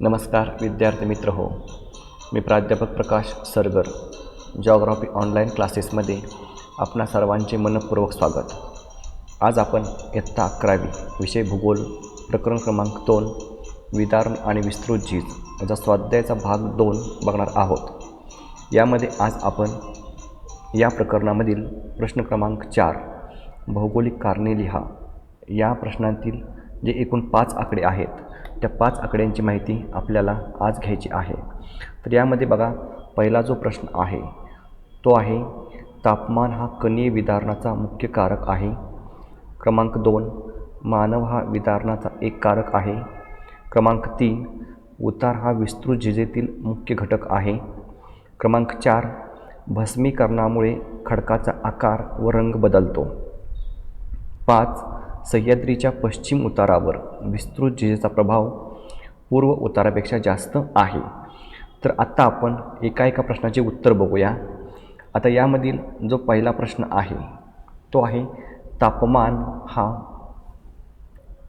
नमस्कार विद्यार्थी मित्र हो. मी प्राध्यापक प्रकाश सरगर जॉग्रॉफी ऑनलाईन क्लासेसमध्ये आपणा सर्वांचे मनपूर्वक स्वागत. आज आपण इयत्ता अकरावी विषय भूगोल प्रकरण क्रमांक दोन विदारण आणि विस्तृत झीज याचा स्वाध्यायाचा भाग दोन बघणार आहोत. यामध्ये आज आपण या प्रकरणामधील प्रश्न क्रमांक चार भौगोलिक कारणे लिहा. या प्रश्नातील जे एकूण पाच आकडे आहेत त्या पाच आकड्यांची माहिती आपल्याला आज घ्यायची आहे. तर यामध्ये बघा पहिला जो प्रश्न आहे तो आहे तापमान हा कणीय विदारणाचा मुख्य कारक आहे. क्रमांक दोन मानव हा विदारणाचा एक कारक आहे. क्रमांक तीन उतार हा विस्तृत झिजेतील मुख्य घटक आहे. क्रमांक चार भस्मीकरणामुळे खडकाचा आकार व रंग बदलतो. पाच सह्याद्रीच्या पश्चिम उतारावर विस्तृत जिजेचा प्रभाव पूर्व उतारापेक्षा जास्त आहे. तर आत्ता आपण एका एका प्रश्नाचे उत्तर बघूया. आता यामधील जो पहिला प्रश्न आहे तो आहे तापमान हा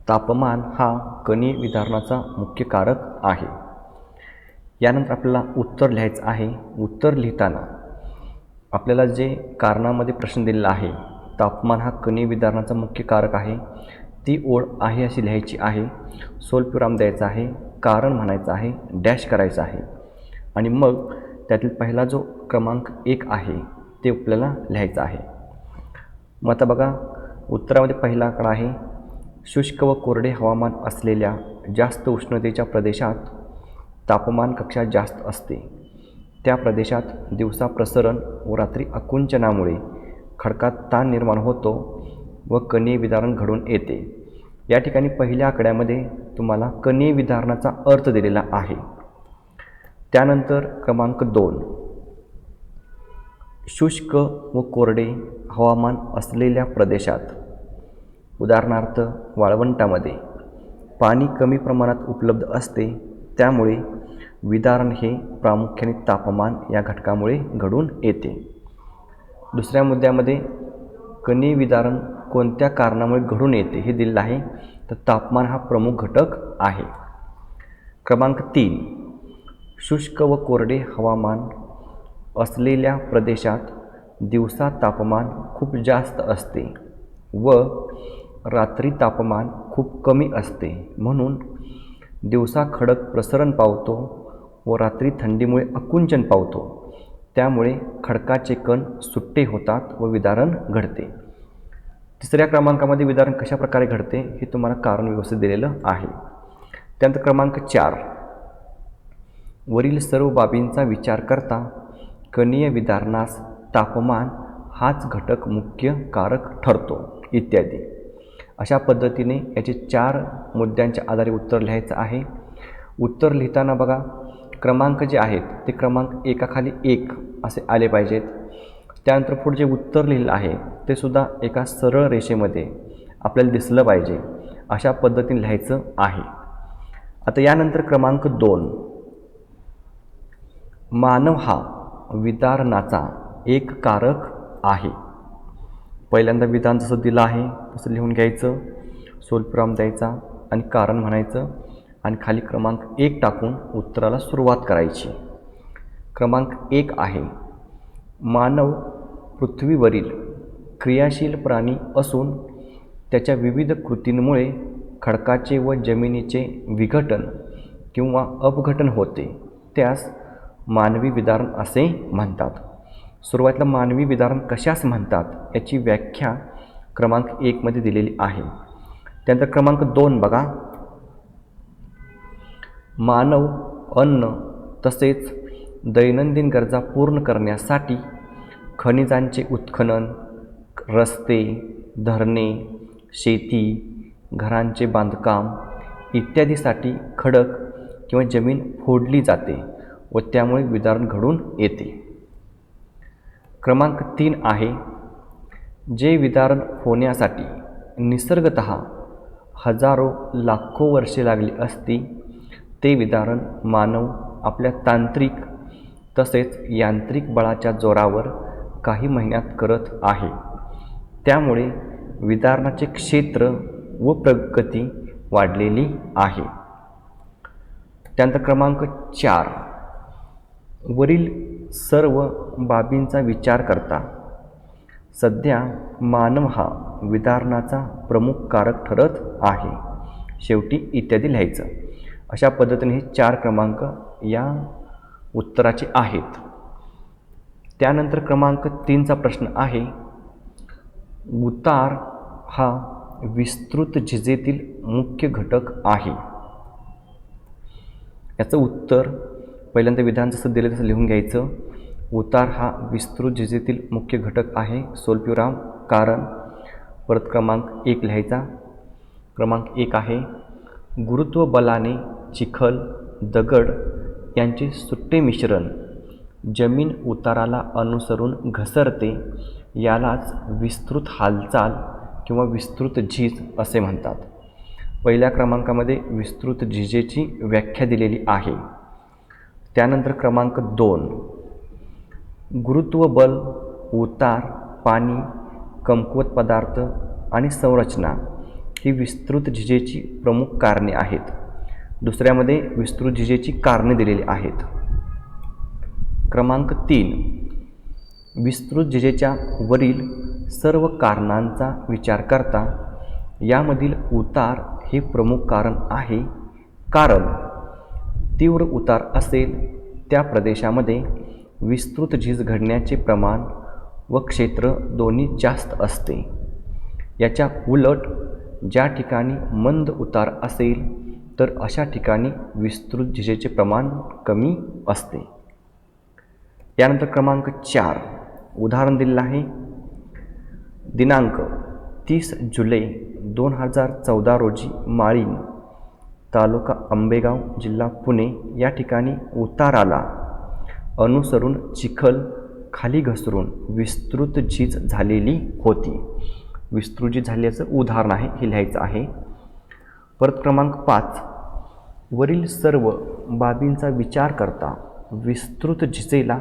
तापमान हा कणी विधारणाचा मुख्य कारक आहे. यानंतर आपल्याला उत्तर लिहायचं आहे. उत्तर लिहिताना आपल्याला जे कारणामध्ये प्रश्न दिलेला आहे तापमान हा कणी विदारणाचा मुख्य कारक आहे. ती ओळ आहे अशी लिहायची आहे. सोलपिराम द्यायचा आहे. कारण म्हणायचं आहे. डॅश करायचं आहे. आणि मग त्यातील पहिला जो क्रमांक एक आहे ते आपल्याला लिहायचं आहे. मग आता बघा उत्तरामध्ये पहिला आकडा आहे. शुष्क व कोरडे हवामान असलेल्या जास्त उष्णतेच्या प्रदेशात तापमान कक्षा जास्त असते. त्या प्रदेशात दिवसा प्रसरण व रात्री आकुंचनामुळे खडकात ताण निर्माण होतो व कणीय विदारण घडून येते. या ठिकाणी पहिल्या आकड्यामध्ये तुम्हाला कणीय विदारणाचा अर्थ दिलेला आहे. त्यानंतर क्रमांक दोन. शुष्क व कोरडे हवामान असलेल्या प्रदेशात. उदाहरणार्थ वाळवंटामध्ये. पाणी कमी प्रमाणात उपलब्ध असते त्यामुळे विदारण हे प्रामुख्याने तापमान या घटकामुळे घडून येते. दुसऱ्या मुद्द्यामध्ये कणी विदारण कोणत्या कारणामुळे घडून येते हे दिलेलं आहे तर तापमान हा प्रमुख घटक आहे. क्रमांक तीन शुष्क व कोरडे हवामान असलेल्या प्रदेशात दिवसा तापमान खूप जास्त असते व रात्री तापमान खूप कमी असते. म्हणून दिवसा खडक प्रसरण पावतो व रात्री थंडीमुळे अकुंचन पावतो. त्यामुळे खडकाचे कण सुट्टे होतात व विदारण घडते. तिसऱ्या क्रमांकामध्ये विदारण कशा प्रकारे घडते हे तुम्हाला कारण व्यवस्थित दिलेलं आहे. त्यानंतर क्रमांक चार. वरील सर्व बाबींचा विचार करता कणीय विदारणास तापमान हाच घटक मुख्य कारक ठरतो इत्यादी. अशा पद्धतीने याचे चार मुद्द्यांच्या आधारे उत्तर लिहायचं आहे. उत्तर लिहिताना बघा क्रमांक जे आहेत ते क्रमांक एकाखाली एक असे आले पाहिजेत. त्यानंतर पुढे जे उत्तर लिहिलं आहे ते सुद्धा एका सरळ रेषेमध्ये आपल्याला दिसलं पाहिजे अशा पद्धतीने लिहायचं आहे. आता यानंतर क्रमांक दोन. मानव हा विदारणाचा एक कारक आहे. पहिल्यांदा विधान जसं दिलं आहे तसं लिहून घ्यायचं सोलपुराम द्यायचा आणि कारण म्हणायचं. आणि खाली क्रमांक एक टाकून उत्तराला सुरुवात करायची. क्रमांक एक आहे मानव पृथ्वीवरील क्रियाशील प्राणी असून त्याच्या विविध कृतींमुळे खडकाचे व जमिनीचे विघटन किंवा अपघटन होते त्यास मानवी विदारण असे म्हणतात. सुरुवातीला मानवी विदारण कशास म्हणतात याची व्याख्या क्रमांक एकमध्ये दिलेली आहे. त्यानंतर क्रमांक दोन बघा. मानव अन्न तसेच दैनंदिन गरजा पूर्ण करण्यासाठी खनिजांचे उत्खनन रस्ते धरणे शेती घरांचे बांधकाम इत्यादीसाठी खडक किंवा जमीन फोडली जाते व त्यामुळे विदारण घडून येते. क्रमांक तीन आहे जे विदारण होण्यासाठी निसर्गत हजारो लाखो वर्षे लागली असती ते विदारण मानव आपल्या तांत्रिक तसेच यांत्रिक बळाच्या जोरावर काही महिन्यात करत आहे. त्यामुळे विदारणाचे क्षेत्र व प्रगती वाढलेली आहे. त्यानंतर क्रमांक चार. वरील सर्व बाबींचा विचार करता. सध्या मानव हा विदारणाचा प्रमुख कारक ठरत आहे. शेवटी इत्यादी लिहायचं. अशा पद्धतीने हे चार क्रमांक या उत्तराचे आहेत. त्यानंतर क्रमांक तीनचा प्रश्न आहे उतार हा विस्तृत झिजेतील मुख्य घटक आहे. याचं उत्तर पहिल्यांदा विधान जसं दिलं तसं लिहून घ्यायचं उतार हा विस्तृत झिजेतील मुख्य घटक आहे सोलप्युराम कारण. परत क्रमांक एक लिहायचा. क्रमांक एक आहे गुरुत्व बलाने चिखल दगड यांचे सुट्टे मिश्रण जमीन उताराला अनुसरून घसरते यालाच विस्तृत हालचाल किंवा विस्तृत झीज असे म्हणतात. पहिल्या क्रमांकामध्ये विस्तृत झिजेची व्याख्या दिलेली आहे. त्यानंतर क्रमांक दोन. गुरुत्व बल उतार पाणी कमकुवत पदार्थ आणि संरचना ही विस्तृत झिजेची प्रमुख कारणे आहेत. दुसऱ्यामध्ये विस्तृत झिजेची कारणे दिलेली आहेत. क्रमांक तीन. विस्तृत झिजेच्या वरील सर्व कारणांचा विचार करता यामधील उतार हे प्रमुख कारण आहे. कारण तीव्र उतार असेल त्या प्रदेशामध्ये विस्तृत झीज घडण्याचे प्रमाण व क्षेत्र दोन्ही जास्त असते. याच्या उलट ज्या ठिकाणी मंद उतार असेल तर अशा ठिकाणी विस्तृत झिजेचे प्रमाण कमी असते. यानंतर क्रमांक चार. उदाहरण दिलेलं आहे. दिनांक तीस जुलै दोन हजार चौदा रोजी माळीण तालुका आंबेगाव जिल्हा पुणे या ठिकाणी उताराला अनुसरून चिखल खाली घसरून विस्तृत झीज झालेली होती. विस्तृत झीज झाल्याचं उदाहरण आहे हे लिहायचं आहे. परत क्रमांक पाच. वरील सर्व बाबींचा विचार करता विस्तृत झिजेला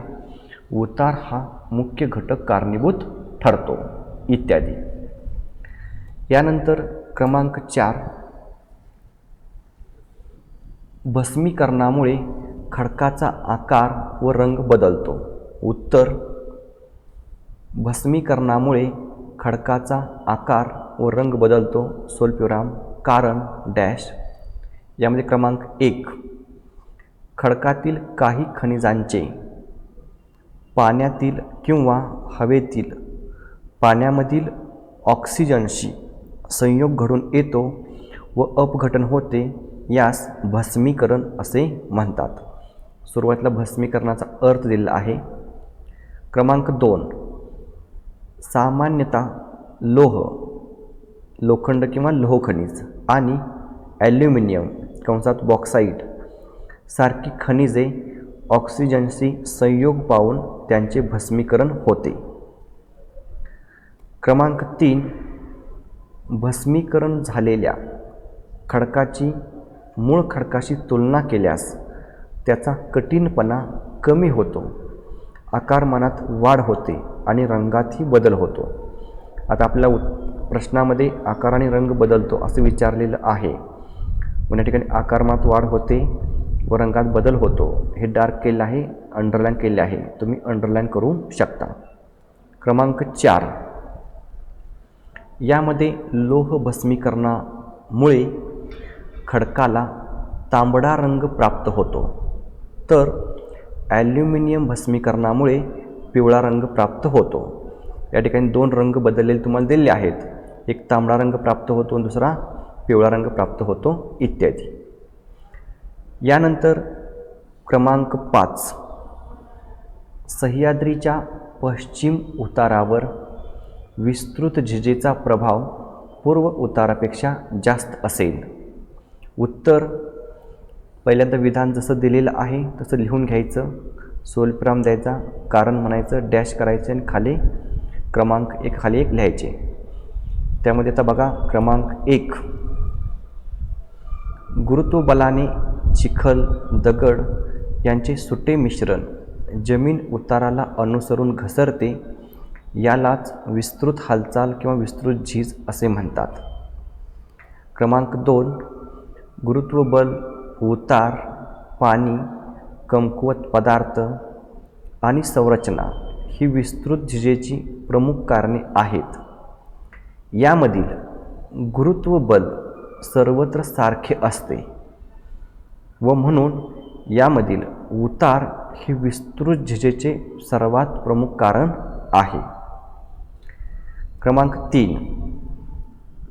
उतार हा मुख्य घटक कारणीभूत ठरतो इत्यादी. यानंतर क्रमांक चार. भस्मीकरणामुळे खडकाचा आकार व रंग बदलतो. उत्तर. भस्मीकरणामुळे खडकाचा आकार व रंग बदलतो सोलप्युराम कारण डॅश यामध्ये क्रमांक एक. खडकातील काही खनिजांचे पाण्यातील किंवा हवेतील पाण्यामधील ऑक्सिजनशी संयोग घडून येतो व अपघटन होते यास भस्मीकरण असे म्हणतात. सुरुवातीला भस्मीकरणाचा अर्थ दिलेला आहे. क्रमांक दोन. सामान्यतः लोह लोखंड किंवा लोह खनिज आणि ॲल्युमिनियम कंसात बॉक्साईट. सारखी खनिजे ऑक्सिजनशी संयोग पाहून त्यांचे भस्मीकरण होते. क्रमांक तीन भस्मीकरण झालेल्या खडकाची मूळ खडकाशी तुलना केल्यास त्याचा कठीणपणा कमी होतो. आकारमानात वाढ होते आणि रंगातही बदल होतो. आता आपल्या उत प्रश्नामध्ये आकार आणि रंग बदलतो असं विचारलेलं आहे. पण या ठिकाणी आकारमात वाढ होते व रंगात बदल होतो. हे डार्क केलं आहे अंडरलाईन केले आहे. तुम्ही अंडरलाईन करू शकता. क्रमांक चार. यामध्ये लोह भस्मीकरणामुळे खडकाला तांबडा रंग प्राप्त होतो. तर ॲल्युमिनियम भस्मीकरणामुळे पिवळा रंग प्राप्त होतो. या ठिकाणी दोन रंग बदललेले तुम्हाला दिलेले आहेत. एक तांबडा रंग प्राप्त होतो आणि दुसरा पिवळा रंग प्राप्त होतो इत्यादी. यानंतर क्रमांक पाच. सह्याद्रीच्या पश्चिम उतारावर विस्तृत झिजेचा प्रभाव पूर्व उतारापेक्षा जास्त असेल. उत्तर पहिल्यांदा विधान जसं दिलेलं आहे तसं लिहून घ्यायचं. सोलप्राम द्यायचा कारण म्हणायचं डॅश करायचं आणि खाली क्रमांक एक खाली एक लिहायचे. त्यामध्ये आता बघा क्रमांक एक. गुरुत्वबलाने चिखल दगड यांचे सुटे मिश्रण जमीन उताराला अनुसरून घसरते यालाच विस्तृत हालचाल किंवा विस्तृत झीज असे म्हणतात. क्रमांक दोन गुरुत्वबल उतार पाणी कमकुवत पदार्थ आणि संरचना ही विस्तृत झिजेची प्रमुख कारणे आहेत. यामधील गुरुत्व बल सर्वत्र सारखे असते. व म्हणून यामधील उतार हे विस्तृत झिजेचे सर्वात प्रमुख कारण आहे. क्रमांक तीन.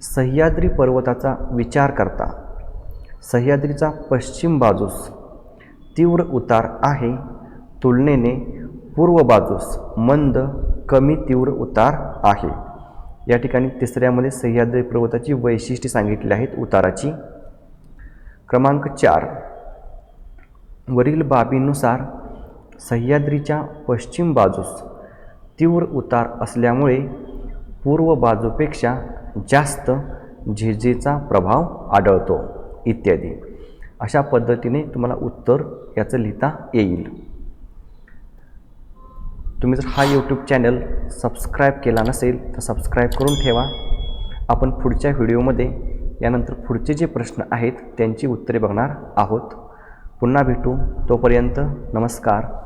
सह्याद्री पर्वताचा विचार करता सह्याद्रीचा पश्चिम बाजूस तीव्र उतार आहे. तुलनेने पूर्व बाजूस मंद कमी तीव्र उतार आहे. या ठिकाणी तिसऱ्यामध्ये सह्याद्री पर्वताची वैशिष्ट्ये सांगितली आहेत उताराची. क्रमांक चार. वरील बाबीनुसार सह्याद्रीच्या पश्चिम बाजूस तीव्र उतार असल्यामुळे पूर्व बाजूपेक्षा जास्त झेजेचा प्रभाव आढळतो इत्यादी. अशा पद्धतीने तुम्हाला उत्तर याचं लिहिता येईल. तुम्ही जर हा यूट्यूब चॅनल सबस्क्राईब केला नसेल तर सबस्क्राईब करून ठेवा. आपण पुढच्या व्हिडिओमध्ये यानंतर पुढचे जे प्रश्न आहेत त्यांची उत्तरे बघणार आहोत. पुन्हा भेटू. तोपर्यंत नमस्कार.